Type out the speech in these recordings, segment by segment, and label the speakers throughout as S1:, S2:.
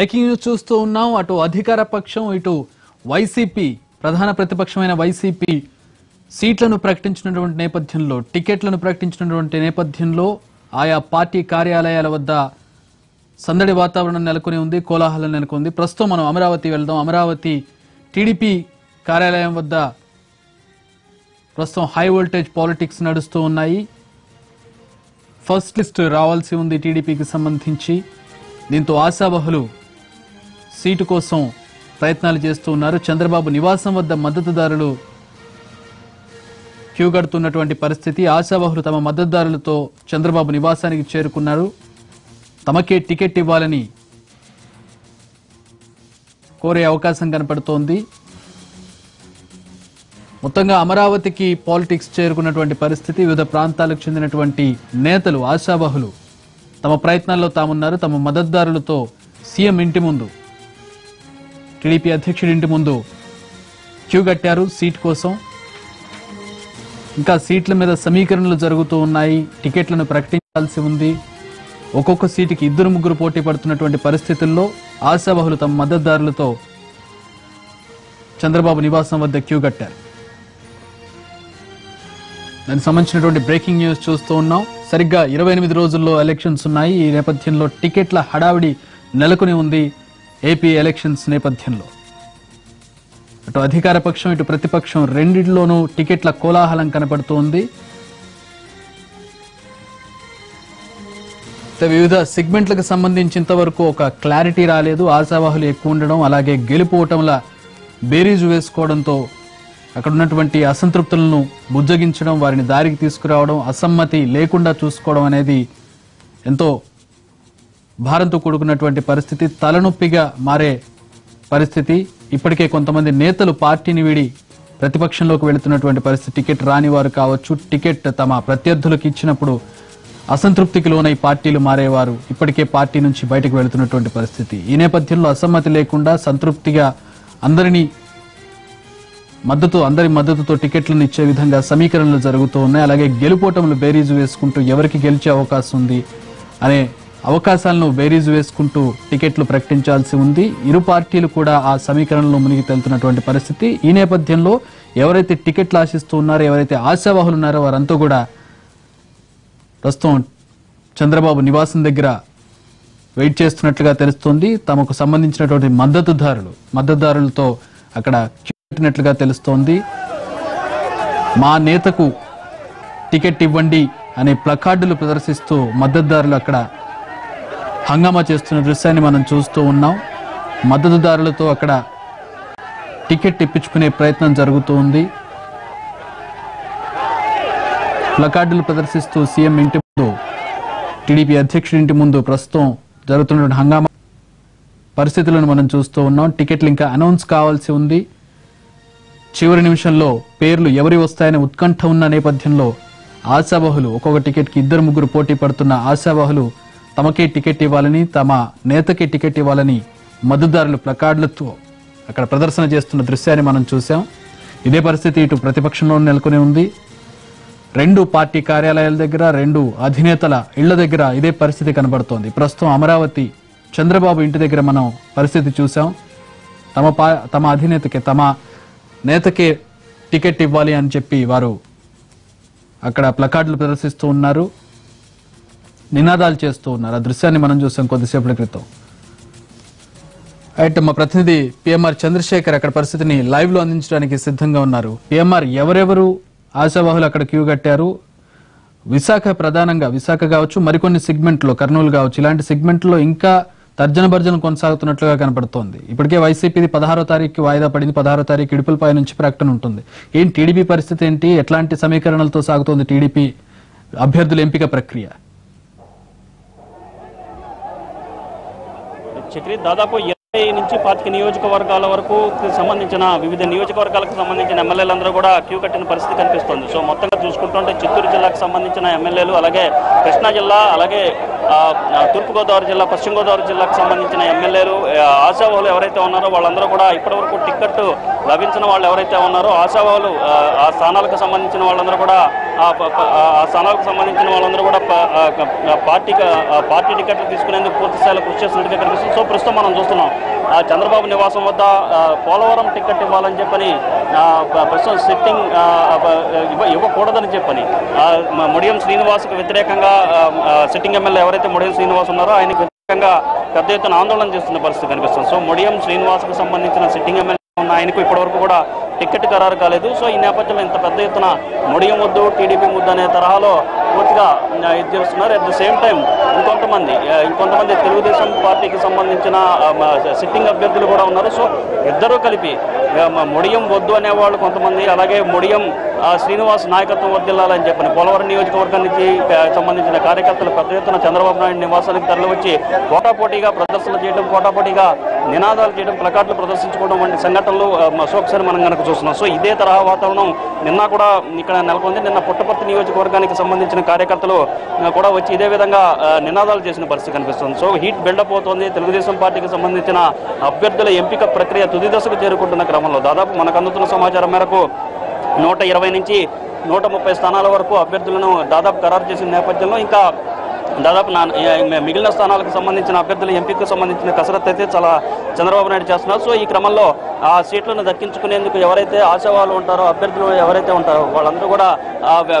S1: breaking news చూస్తూ ఉన్నాం అటు అధికార పక్షం ఇటు వైసీపీ ప్రధాన ప్రతిపక్షమైన వైసీపీ సీట్లను ప్రకటించినటువంటి నేపథ్యంలో టికెట్లను ప్రకటించినటువంటి నేపథ్యంలో ఆయా పార్టీ కార్యాలయాల వద్ద సందడి వాతావరణం నెలకొని ఉంది కోలాహలం నెలకొంది ప్రస్తుతం మనం అమరావతి వెళ్దాం అమరావతి టీడీపీ కార్యాలయం వద్ద ప్రస్తుతం హై వోల్టేజ్ పాలిటిక్స్ నడుస్తూ ఉన్నాయి ఫస్ట్ లిస్ట్ రావాల్సి ఉంది టీడీపీకి సంబంధించి దీంతో ఆశాబహులు సీటు కోసం ప్రయత్నాలు చేస్తూ ఉన్నారు చంద్రబాబు నివాసం వద్ద మద్దతుదారులు క్యూ కడుతున్నటువంటి పరిస్థితి ఆశావహులు తమ మద్దతుదారులతో చంద్రబాబు నివాసానికి చేరుకున్నారు తమకే టికెట్ ఇవ్వాలని కోరే అవకాశం కనపడుతోంది మొత్తంగా అమరావతికి పాలిటిక్స్ చేరుకున్నటువంటి పరిస్థితి వివిధ ప్రాంతాలకు చెందినటువంటి నేతలు ఆశాబహులు తమ ప్రయత్నాల్లో తామున్నారు తమ మద్దతుదారులతో సీఎం ఇంటి ముందు టీడీపీ అధ్యక్షుడింటి ముందు క్యూ కట్టారు సీట్ కోసం ఇంకా సీట్ల మీద సమీకరణలు జరుగుతూ ఉన్నాయి టికెట్లను ప్రకటించాల్సి ఉంది ఒక్కొక్క సీటుకి ఇద్దరు ముగ్గురు పోటీ పడుతున్నటువంటి పరిస్థితుల్లో ఆశాబాహులు తమ మద్దతుదారులతో చంద్రబాబు నివాసం వద్ద క్యూ కట్టారు దానికి సంబంధించినటువంటి బ్రేకింగ్ న్యూస్ చూస్తూ ఉన్నాం సరిగ్గా ఇరవై ఎనిమిది రోజుల్లో ఎలక్షన్స్ ఉన్నాయి ఈ నేపథ్యంలో టికెట్ల హడావిడి నెలకొని ఉంది ఏపీ ఎలక్షన్స్ నేపథ్యంలో అటు అధికార పక్షం ఇటు ప్రతిపక్షం రెండింటిలోనూ టికెట్ల కోలాహలం కనపడుతోంది వివిధ సెగ్మెంట్లకు సంబంధించినంతవరకు ఒక క్లారిటీ రాలేదు ఆశావాహులు ఎక్కువ ఉండడం అలాగే గెలుపు ఓటముల బేరీజు వేసుకోవడంతో అక్కడ ఉన్నటువంటి అసంతృప్తులను బుజ్జగించడం వారిని దారికి తీసుకురావడం అసమ్మతి లేకుండా చూసుకోవడం అనేది ఎంతో భారంతో కూడుకున్నటువంటి పరిస్థితి తలనొప్పిగా మారే పరిస్థితి ఇప్పటికే కొంతమంది నేతలు పార్టీని వీడి ప్రతిపక్షంలోకి వెళుతున్నటువంటి పరిస్థితి టికెట్ రాని వారు కావచ్చు టికెట్ తమ ప్రత్యర్థులకు ఇచ్చినప్పుడు అసంతృప్తికి లోనై పార్టీలు మారేవారు ఇప్పటికే పార్టీ నుంచి బయటకు వెళుతున్నటువంటి పరిస్థితి ఈ నేపథ్యంలో అసమ్మతి లేకుండా సంతృప్తిగా అందరినీ మద్దతు అందరి మద్దతుతో టికెట్లను ఇచ్చే విధంగా సమీకరణలు జరుగుతూ ఉన్నాయి అలాగే గెలుపోటములు బేరీజు వేసుకుంటూ ఎవరికి గెలిచే అవకాశం ఉంది అనే అవకాశాలను బేరీజు వేసుకుంటూ టికెట్లు ప్రకటించాల్సి ఉంది ఇరు పార్టీలు కూడా ఆ సమీకరణలో మునిగి తెలుతున్నటువంటి పరిస్థితి ఈ నేపథ్యంలో ఎవరైతే టికెట్లు ఆశిస్తూ ఉన్నారో ఎవరైతే ఆశావాహులు ఉన్నారో వారంతా కూడా ప్రస్తుతం చంద్రబాబు నివాసం దగ్గర వెయిట్ చేస్తున్నట్లుగా తెలుస్తోంది తమకు సంబంధించినటువంటి మద్దతుదారులు మద్దతుదారులతో అక్కడ పెట్టినట్లుగా తెలుస్తోంది మా నేతకు టికెట్ ఇవ్వండి అనే ప్లకార్డులు ప్రదర్శిస్తూ మద్దతుదారులు అక్కడ హంగామా చేస్తున్న దృశ్యాన్ని మనం చూస్తూ ఉన్నాం మద్దతుదారులతో అక్కడ టికెట్ ఇప్పించుకునే ప్రయత్నం జరుగుతూ ఉంది ప్లకార్డులు ప్రదర్శిస్తూ సీఎం ఇంటి ముందు టీడీపీ అధ్యక్షుడి ఇంటి ముందు ప్రస్తుతం జరుగుతున్న హంగామా పరిస్థితులను మనం చూస్తూ ఉన్నాం టికెట్లు ఇంకా అనౌన్స్ కావాల్సి ఉంది చివరి నిమిషంలో పేర్లు ఎవరి వస్తాయనే ఉత్కంఠ ఉన్న నేపథ్యంలో ఆశాబాహులు ఒక్కొక్క టికెట్కి ఇద్దరు ముగ్గురు పోటీ పడుతున్న ఆశాబాహులు తమకే టికెట్ ఇవ్వాలని తమ నేతకే టికెట్ ఇవ్వాలని మద్దతుదారులు ప్లకార్డులతో అక్కడ ప్రదర్శన చేస్తున్న దృశ్యాన్ని మనం చూసాం ఇదే పరిస్థితి ఇటు ప్రతిపక్షంలో నెలకొని ఉంది రెండు పార్టీ కార్యాలయాల దగ్గర రెండు అధినేతల ఇళ్ల దగ్గర ఇదే పరిస్థితి కనబడుతోంది ప్రస్తుతం అమరావతి చంద్రబాబు ఇంటి దగ్గర మనం పరిస్థితి చూసాం తమ పా తమ అధినేతకి తమ నేతకే టికెట్ ఇవ్వాలి అని చెప్పి వారు అక్కడ ప్లకార్డులు ప్రదర్శిస్తూ ఉన్నారు నినాదాలు చేస్తూ ఉన్నారు ఆ దృశ్యాన్ని మనం చూసాం కొద్దిసేపటి క్రితం అయితే మా ప్రతినిధి పిఎంఆర్ చంద్రశేఖర్ అక్కడ పరిస్థితిని లైవ్ లో అందించడానికి సిద్ధంగా ఉన్నారు పిఎంఆర్ ఎవరెవరు ఆశావాహులు అక్కడ క్యూ కట్టారు విశాఖ ప్రధానంగా విశాఖ కావచ్చు మరికొన్ని సెగ్మెంట్లో కర్నూలు కావచ్చు ఇలాంటి సెగ్మెంట్లో ఇంకా తర్జన భర్జన కొనసాగుతున్నట్లుగా కనపడుతోంది ఇప్పటికే వైసీపీ పదహారో తారీఖుకి వాయిదా పడింది పదహారో తారీఖు ఇడుపులపై నుంచి ప్రకటన ఉంటుంది ఏం టీడీపీ పరిస్థితి ఏంటి ఎట్లాంటి సమీకరణలతో సాగుతోంది టీడీపీ అభ్యర్థుల ఎంపిక ప్రక్రియ
S2: చక్రి దాదాపు ఇరవై నుంచి పాతిక నియోజకవర్గాల వరకు సంబంధించిన వివిధ నియోజకవర్గాలకు సంబంధించిన ఎమ్మెల్యేలందరూ కూడా క్యూ కట్టిన పరిస్థితి కనిపిస్తోంది సో మొత్తంగా చూసుకుంటుంటే చిత్తూరు జిల్లాకు సంబంధించిన ఎమ్మెల్యేలు అలాగే కృష్ణా జిల్లా అలాగే తూర్పుగోదావరి జిల్లా పశ్చిమ గోదావరి జిల్లాకు సంబంధించిన ఎమ్మెల్యేలు ఆశావాహులు ఎవరైతే ఉన్నారో వాళ్ళందరూ కూడా ఇప్పటివరకు టిక్కెట్టు లభించిన వాళ్ళు ఎవరైతే ఉన్నారో ఆశావాళ్ళు ఆ స్థానాలకు సంబంధించిన వాళ్ళందరూ కూడా ఆ స్థానాలకు సంబంధించిన వాళ్ళందరూ కూడా పార్టీ పార్టీ టికెట్లు తీసుకునేందుకు పూర్తి స్థాయిలో కృషి చేస్తున్నట్టుగా కనిపిస్తుంది సో ప్రస్తుతం మనం చూస్తున్నాం చంద్రబాబు నివాసం వద్ద పోలవరం టికెట్ ఇవ్వాలని చెప్పని ప్రస్తుతం సిట్టింగ్ ఇవ్వకూడదని చెప్పని ముడియం శ్రీనివాస్కు వ్యతిరేకంగా సిట్టింగ్ ఎమ్మెల్యే ఎవరైతే ముడియం శ్రీనివాస్ ఉన్నారో ఆయనకు వ్యతిరేకంగా పెద్ద ఎత్తున ఆందోళన చేస్తున్న పరిస్థితి కనిపిస్తుంది సో ముడియం శ్రీనివాస్కు సంబంధించిన సిట్టింగ్ ఎమ్మెల్యే ఉన్న ఆయనకు ఇప్పటివరకు కూడా టికెట్ ఖరారు కాలేదు సో ఈ నేపథ్యంలో ఇంత పెద్ద ఎత్తున మొడియ ముద్దు టీడీపీ ముద్దు అనే తరహాలో పూర్తిగా ఇది చేస్తున్నారు అట్ ద సేమ్ టైం ఇంకొంతమంది ఇంకొంతమంది తెలుగుదేశం పార్టీకి సంబంధించిన సిట్టింగ్ అభ్యర్థులు కూడా ఉన్నారు సో ఇద్దరూ కలిపి ముడియం వద్దు అనేవాళ్ళు కొంతమంది అలాగే ముడియం శ్రీనివాస్ నాయకత్వం వద్దెళ్ళాలని చెప్పని పోలవరం నియోజకవర్గం నుంచి సంబంధించిన కార్యకర్తలు పెద్ద ఎత్తున చంద్రబాబు నాయుడు నివాసానికి తరలివచ్చి పోటాపోటీగా ప్రదర్శనలు చేయడం పోటాపోటీగా నినాదాలు చేయడం ప్లకార్డులు ప్రదర్శించుకోవడం వంటి సంఘటనలు సోక్సరి మనం కనుక చూస్తున్నాం సో ఇదే తరహా వాతావరణం నిన్న కూడా ఇక్కడ నెలకొంది నిన్న పుట్టపర్తి నియోజకవర్గానికి సంబంధించిన సంబంధించిన కార్యకర్తలు కూడా వచ్చి ఇదే విధంగా నినాదాలు చేసిన పరిస్థితి కనిపిస్తుంది సో హీట్ బిల్డప్ అవుతోంది తెలుగుదేశం పార్టీకి సంబంధించిన అభ్యర్థుల ఎంపిక ప్రక్రియ తుది దశకు చేరుకుంటున్న క్రమంలో దాదాపు మనకు అందుతున్న సమాచారం మేరకు నూట ఇరవై నుంచి నూట ముప్పై స్థానాల వరకు అభ్యర్థులను దాదాపు ఖరారు చేసిన నేపథ్యంలో ఇంకా దాదాపు నా మిగిలిన స్థానాలకు సంబంధించిన అభ్యర్థులు ఎంపీకి సంబంధించిన కసరత్ అయితే చాలా చంద్రబాబు నాయుడు చేస్తున్నారు సో ఈ క్రమంలో ఆ సీట్లను దక్కించుకునేందుకు ఎవరైతే ఆశావాలు ఉంటారో అభ్యర్థులు ఎవరైతే ఉంటారో వాళ్ళందరూ కూడా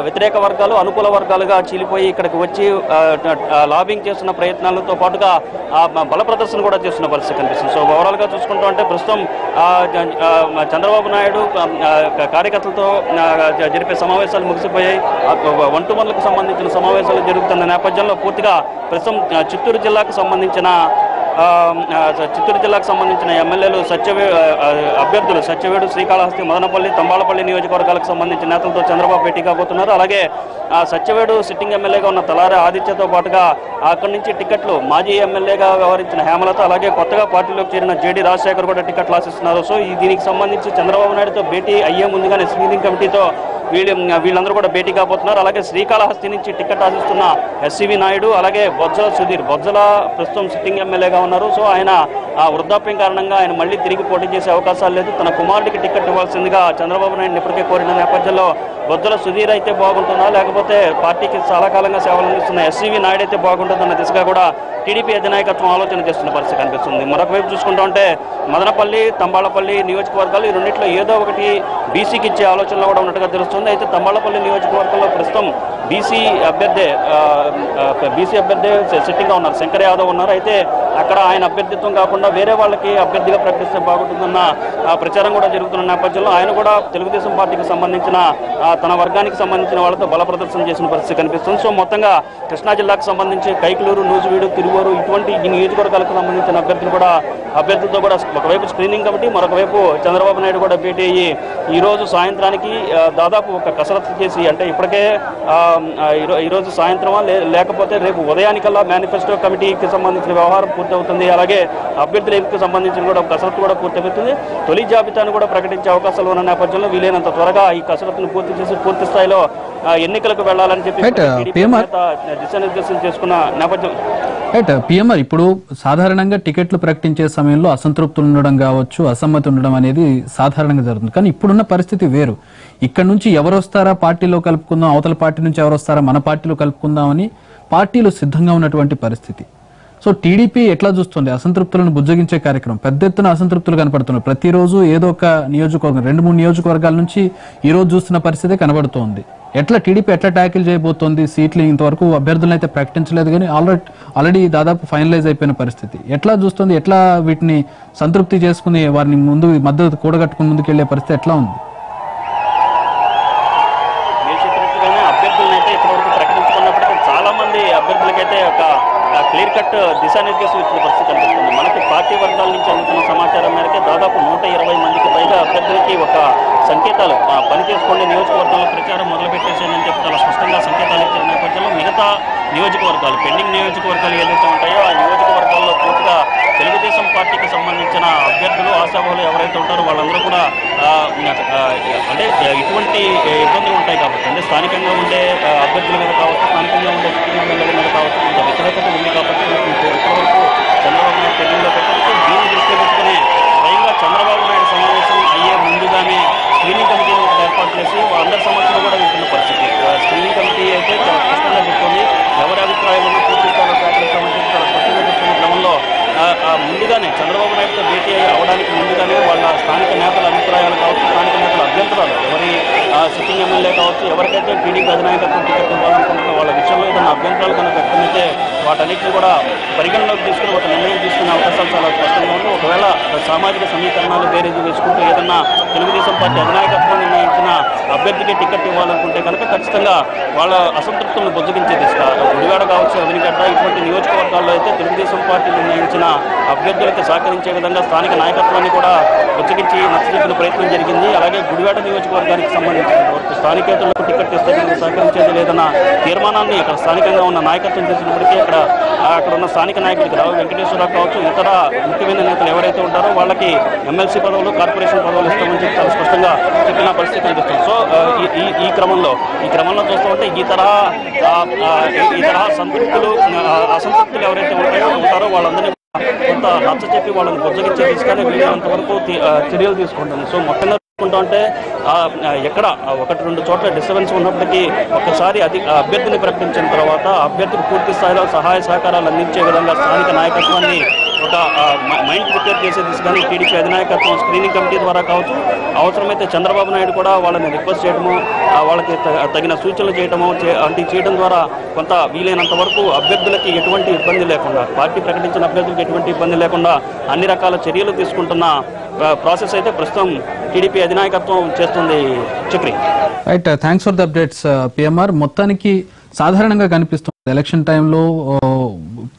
S2: వ్యతిరేక వర్గాలు అనుకూల వర్గాలుగా చీలిపోయి ఇక్కడికి వచ్చి లాబింగ్ చేస్తున్న ప్రయత్నాలతో పాటుగా బల ప్రదర్శన కూడా చేస్తున్న పరిస్థితి కనిపిస్తుంది సో ఓవరాల్గా చూసుకుంటూ అంటే ప్రస్తుతం చంద్రబాబు నాయుడు కార్యకర్తలతో జరిపే సమావేశాలు ముగిసిపోయాయి వంటు సంబంధించిన సమావేశాలు జరుగుతున్న నేపథ్యంలో పూర్తిగా ప్రస్తుతం చిత్తూరు జిల్లాకు సంబంధించిన చిత్తూరు జిల్లాకు సంబంధించిన ఎమ్మెల్యేలు సత్యవే అభ్యర్థులు సత్యవేడు శ్రీకాళహస్తి మదనపల్లి తంబాళపల్లి నియోజకవర్గాలకు సంబంధించిన నేతలతో చంద్రబాబు భేటీ కాబోతున్నారు అలాగే సత్యవేడు సిట్టింగ్ ఎమ్మెల్యేగా ఉన్న తలారి ఆదిత్యతో పాటుగా అక్కడి నుంచి టికెట్లు మాజీ ఎమ్మెల్యేగా వ్యవహరించిన హేమలత అలాగే కొత్తగా పార్టీలోకి చేరిన జేడీ రాజశేఖర్ కూడా టికెట్లు ఆశిస్తున్నారు సో దీనికి సంబంధించి చంద్రబాబు నాయుడుతో భేటీ అయ్యే ముందుగానే స్క్రీనింగ్ కమిటీతో వీళ్ళు వీళ్ళందరూ కూడా భేటీ కాబోతున్నారు అలాగే శ్రీకాళహస్తి నుంచి టికెట్ ఆశిస్తున్న ఎస్సీవి నాయుడు అలాగే బొజ్జల సుధీర్ బొజ్జల ప్రస్తుతం సిట్టింగ్ ఎమ్మెల్యేగా ఉన్నారు సో ఆయన ఆ వృద్ధాప్యం కారణంగా ఆయన మళ్ళీ తిరిగి పోటీ చేసే అవకాశాలు లేదు తన కుమారుడికి టికెట్ ఇవ్వాల్సిందిగా చంద్రబాబు నాయుడు ఇప్పటికే కోరిన నేపథ్యంలో బొద్దుల సుధీర్ అయితే బాగుంటుందా లేకపోతే పార్టీకి చాలా కాలంగా సేవలు అందిస్తున్న ఎస్సీవి నాయుడు అయితే బాగుంటుందన్న దిశగా కూడా టీడీపీ అధినాయకత్వం ఆలోచన చేస్తున్న పరిస్థితి కనిపిస్తుంది మరొక వైపు చూసుకుంటా ఉంటే మదనపల్లి తంబాళపల్లి నియోజకవర్గాలు ఈ రెండింటిలో ఏదో ఒకటి బీసీకి ఇచ్చే ఆలోచనలో కూడా ఉన్నట్టుగా తెలుస్తుంది అయితే తంబాళపల్లి నియోజకవర్గంలో ప్రస్తుతం బీసీ అభ్యర్థి బీసీ అభ్యర్థి సిట్టింగ్గా ఉన్నారు శంకర్ యాదవ్ ఉన్నారు అయితే అక్కడ ఆయన అభ్యర్థిత్వం కాకుండా వేరే వాళ్ళకి అభ్యర్థిగా ప్రకటిస్తే బాగుంటుందన్న ప్రచారం కూడా జరుగుతున్న నేపథ్యంలో ఆయన కూడా తెలుగుదేశం పార్టీకి సంబంధించిన తన వర్గానికి సంబంధించిన వాళ్ళతో బల ప్రదర్శన చేసిన పరిస్థితి కనిపిస్తుంది సో మొత్తంగా కృష్ణా జిల్లాకు సంబంధించి కైకలూరు నూజివీడు తిరువూరు ఇటువంటి ఈ నియోజకవర్గాలకు సంబంధించిన అభ్యర్థులు కూడా అభ్యర్థులతో కూడా ఒకవైపు స్క్రీనింగ్ కమిటీ మరొకవైపు చంద్రబాబు నాయుడు కూడా భేటీ అయ్యి ఈరోజు సాయంత్రానికి దాదాపు ఒక కసరత్తు చేసి అంటే ఇప్పటికే ఈరోజు సాయంత్రమా లేకపోతే రేపు ఉదయానికల్లా మేనిఫెస్టో కమిటీకి సంబంధించిన వ్యవహారం పూర్తవుతుంది అలాగే అభ్యర్థుల ఎంపిక సంబంధించిన కూడా కసరత్తు కూడా పూర్తవుతుంది తొలి బలి జాబితాను కూడా ప్రకటించే అవకాశాలు ఉన్న నేపథ్యంలో వీలైనంత త్వరగా ఈ కసరత్తును పూర్తి చేసి పూర్తి స్థాయిలో ఎన్నికలకు వెళ్లాలని చెప్పి దిశానిర్దేశం చేసుకున్న నేపథ్యం
S1: రైట్ పిఎంఆర్ ఇప్పుడు సాధారణంగా టికెట్లు ప్రకటించే సమయంలో అసంతృప్తులు ఉండడం కావచ్చు అసమ్మతి ఉండడం అనేది సాధారణంగా జరుగుతుంది కానీ ఇప్పుడున్న పరిస్థితి వేరు ఇక్కడ నుంచి ఎవరు వస్తారా పార్టీలో కలుపుకుందాం అవతల పార్టీ నుంచి ఎవరు వస్తారా మన పార్టీలో కలుపుకుందాం అని పార్టీలు సిద్ధంగా ఉన్నటువంటి పరిస్థితి సో టీడీపీ ఎట్లా చూస్తుంది అసంతృప్తులను బుజ్జగించే కార్యక్రమం పెద్ద ఎత్తున అసంతృప్తులు కనపడుతున్నాయి ప్రతిరోజు ఏదో ఒక నియోజకవర్గం రెండు మూడు నియోజకవర్గాల నుంచి ఈ రోజు చూస్తున్న పరిస్థితి కనబడుతోంది ఎట్లా టీడీపీ ఎట్లా ట్యాకిల్ చేయబోతోంది సీట్లు ఇంతవరకు అభ్యర్థులను అయితే ప్రకటించలేదు కానీ ఆల్రెడీ ఆల్రెడీ దాదాపు ఫైనలైజ్ అయిపోయిన పరిస్థితి ఎట్లా చూస్తుంది ఎట్లా వీటిని సంతృప్తి చేసుకుని వారిని ముందు మద్దతు కూడగట్టుకుని ముందుకు వెళ్లే పరిస్థితి ఎట్లా ఉంది
S2: సంకేతాలు పని చేసుకోండి నియోజకవర్గంలో ప్రచారం మొదలుపెట్టేసానని చెప్తే చాలా స్పష్టంగా సంకేతాలు ఇచ్చిన నేపథ్యంలో మిగతా నియోజకవర్గాలు పెండింగ్ నియోజకవర్గాలు ఏదైతే ఉంటాయో ఆ నియోజకవర్గాల్లో పూర్తిగా తెలుగుదేశం పార్టీకి సంబంధించిన అభ్యర్థులు ఆశాభావులు ఎవరైతే ఉంటారో వాళ్ళందరూ కూడా అంటే ఇటువంటి ఇబ్బందులు ఉంటాయి కాబట్టి అంటే స్థానికంగా ఉండే అభ్యర్థుల మీద కావచ్చు స్థానికంగా ఉండే ఎమ్మెల్యేల మీద కావచ్చు కొంత వ్యతిరేకత ఉంది కాబట్టి ఇప్పటివరకు చంద్రబాబు నాయుడు పెళ్లిలో పెట్టడంతో దీన్ని దృష్టిలో ప్రభుత్వం ఏదన్నా తెలుగుదేశం పార్టీ అధినాయకత్వం నిర్ణయించిన అభ్యర్థికి టికెట్ ఇవ్వాలనుకుంటే కనుక ఖచ్చితంగా వాళ్ళ అసంతృప్తులను బుజ్జగించే దిశ గుడివాడ కావచ్చు అదనగడ్డ ఇటువంటి నియోజకవర్గాల్లో అయితే తెలుగుదేశం పార్టీ నిర్ణయించిన అభ్యర్థులకి సహకరించే విధంగా స్థానిక నాయకత్వాన్ని కూడా బుజ్జగించి నచ్చజెప్పిన ప్రయత్నం జరిగింది అలాగే గుడివాడ నియోజకవర్గానికి సంబంధించినటువంటి స్థానికేతలకు టికెట్ ఇస్తే సహకరించేది లేదన్న తీర్మానాన్ని ఇక్కడ స్థానికంగా ఉన్న నాయకత్వం చేసినప్పటికీ అక్కడ అక్కడ ఉన్న స్థానిక నాయకుడికి రావు వెంకటేశ్వరరావు కావచ్చు ఇతర ముఖ్యమైన నేతలు ఎవరైతే ఉంటారో వాళ్ళకి ఎమ్మెల్సీ పదవులు కార్పొరేషన్ పదవులు ఇస్తామని చెప్పి చాలా స్పష్టంగా చెప్పిన పరిస్థితి కనిపిస్తుంది సో ఈ ఈ క్రమంలో ఈ క్రమంలో చూస్తూ ఉంటే ఈ తరహా ఈ తరహా సంతృప్తులు అసంతృప్తులు ఎవరైతే ఉంటారో ఉంటారో వాళ్ళందరినీ కొంత నచ్చ చెప్పి వాళ్ళని బుజ్జగించే తీసుకొని వీలైనంత వరకు చర్యలు తీసుకుంటుంది సో మొత్తంగా చూసుకుంటుంటే ఎక్కడ ఒకటి రెండు చోట్ల డిస్టర్బెన్స్ ఉన్నప్పటికీ ఒకసారి అది అభ్యర్థిని ప్రకటించిన తర్వాత అభ్యర్థికి పూర్తి స్థాయిలో సహాయ సహకారాలు అందించే విధంగా స్థానిక నాయకత్వాన్ని ఒక మైండ్ ప్రిపేర్ చేసే దిశగానే టీడీపీ అధినాయకత్వం స్క్రీనింగ్ కమిటీ ద్వారా కావచ్చు అవసరమైతే చంద్రబాబు నాయుడు కూడా వాళ్ళని రిక్వెస్ట్ చేయడము వాళ్ళకి తగిన సూచనలు చేయడము అంటే చేయడం ద్వారా కొంత వీలైనంత వరకు అభ్యర్థులకి ఎటువంటి ఇబ్బంది లేకుండా పార్టీ ప్రకటించిన అభ్యర్థులకు ఎటువంటి ఇబ్బంది లేకుండా అన్ని రకాల చర్యలు తీసుకుంటున్న ప్రాసెస్ అయితే ప్రస్తుతం టీడీపీ అధినాయకత్వం చేస్తుంది Chakri
S1: right thanks for the updates PMR మొత్తానికి సాధారణంగా కనిపిస్తుంది ఎలక్షన్ టైంలో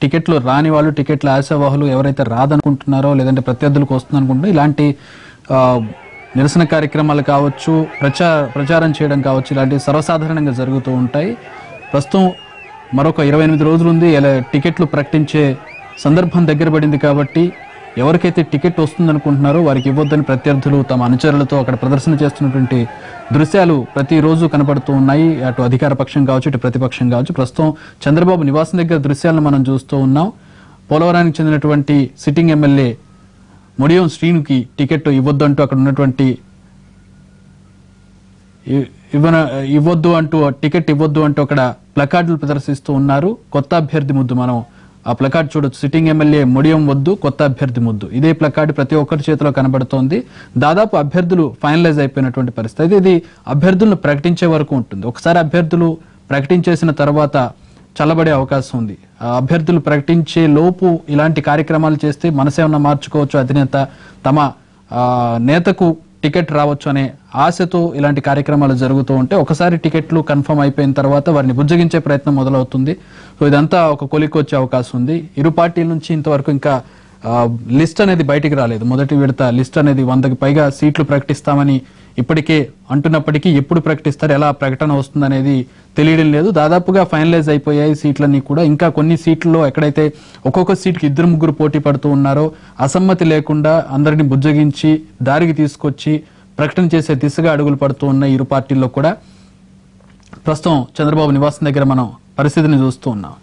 S1: టికెట్లు రాని వాళ్ళు టికెట్లు ఆశావాహులు ఎవరైతే రాదనుకుంటున్నారో లేదంటే ప్రత్యర్థులకు వస్తుందనుకుంటున్నారో ఇలాంటి నిరసన కార్యక్రమాలు కావచ్చు ప్రచార ప్రచారం చేయడం కావచ్చు ఇలాంటివి సర్వసాధారణంగా జరుగుతూ ఉంటాయి ప్రస్తుతం మరొక ఇరవై ఎనిమిది ఇలా టికెట్లు ప్రకటించే సందర్భం దగ్గర పడింది కాబట్టి ఎవరికైతే టికెట్ వస్తుందనుకుంటున్నారో వారికి ఇవ్వొద్దని ప్రత్యర్థులు తమ అనుచరులతో అక్కడ ప్రదర్శన చేస్తున్నటువంటి దృశ్యాలు ప్రతిరోజు కనబడుతూ ఉన్నాయి అటు అధికార పక్షం కావచ్చు ఇటు ప్రతిపక్షం కావచ్చు ప్రస్తుతం చంద్రబాబు నివాసం దగ్గర దృశ్యాలను మనం చూస్తూ ఉన్నాం పోలవరానికి చెందినటువంటి సిట్టింగ్ ఎమ్మెల్యే ముడియం శ్రీనుకి టికెట్ అంటూ అక్కడ ఉన్నటువంటి ఇవ్వన ఇవ్వద్దు అంటూ టికెట్ ఇవ్వద్దు అంటూ అక్కడ ప్లకార్డులు ప్రదర్శిస్తూ ఉన్నారు కొత్త అభ్యర్థి ముద్దు మనం ఆ ప్లకార్డ్ చూడొచ్చు సిట్టింగ్ ఎమ్మెల్యే ముడియం వద్దు కొత్త అభ్యర్థి ముద్దు ఇదే ప్లకార్డ్ ప్రతి ఒక్కరి చేతిలో కనబడుతోంది దాదాపు అభ్యర్థులు ఫైనలైజ్ అయిపోయినటువంటి పరిస్థితి ఇది అభ్యర్థులను ప్రకటించే వరకు ఉంటుంది ఒకసారి అభ్యర్థులు ప్రకటించేసిన తర్వాత చల్లబడే అవకాశం ఉంది అభ్యర్థులు ప్రకటించే లోపు ఇలాంటి కార్యక్రమాలు చేస్తే మనసేమన్నా మార్చుకోవచ్చు అధినేత తమ నేతకు టికెట్ రావచ్చు అనే ఆశతో ఇలాంటి కార్యక్రమాలు జరుగుతూ ఉంటే ఒకసారి టికెట్లు కన్ఫర్మ్ అయిపోయిన తర్వాత వారిని బుజ్జగించే ప్రయత్నం మొదలవుతుంది సో ఇదంతా ఒక కొలికి వచ్చే అవకాశం ఉంది ఇరు పార్టీల నుంచి ఇంతవరకు ఇంకా లిస్ట్ అనేది బయటికి రాలేదు మొదటి విడత లిస్ట్ అనేది వందకి పైగా సీట్లు ప్రకటిస్తామని ఇప్పటికే అంటున్నప్పటికీ ఎప్పుడు ప్రకటిస్తారు ఎలా ప్రకటన వస్తుందనేది తెలియడం లేదు దాదాపుగా ఫైనలైజ్ అయిపోయాయి సీట్లన్నీ కూడా ఇంకా కొన్ని సీట్లలో ఎక్కడైతే ఒక్కొక్క సీట్కి ఇద్దరు ముగ్గురు పోటీ పడుతూ ఉన్నారో అసమ్మతి లేకుండా అందరిని బుజ్జగించి దారికి తీసుకొచ్చి ప్రకటన చేసే దిశగా అడుగులు పడుతూ ఉన్న ఇరు పార్టీల్లో కూడా ప్రస్తుతం చంద్రబాబు నివాసం దగ్గర మనం పరిస్థితిని చూస్తూ ఉన్నాం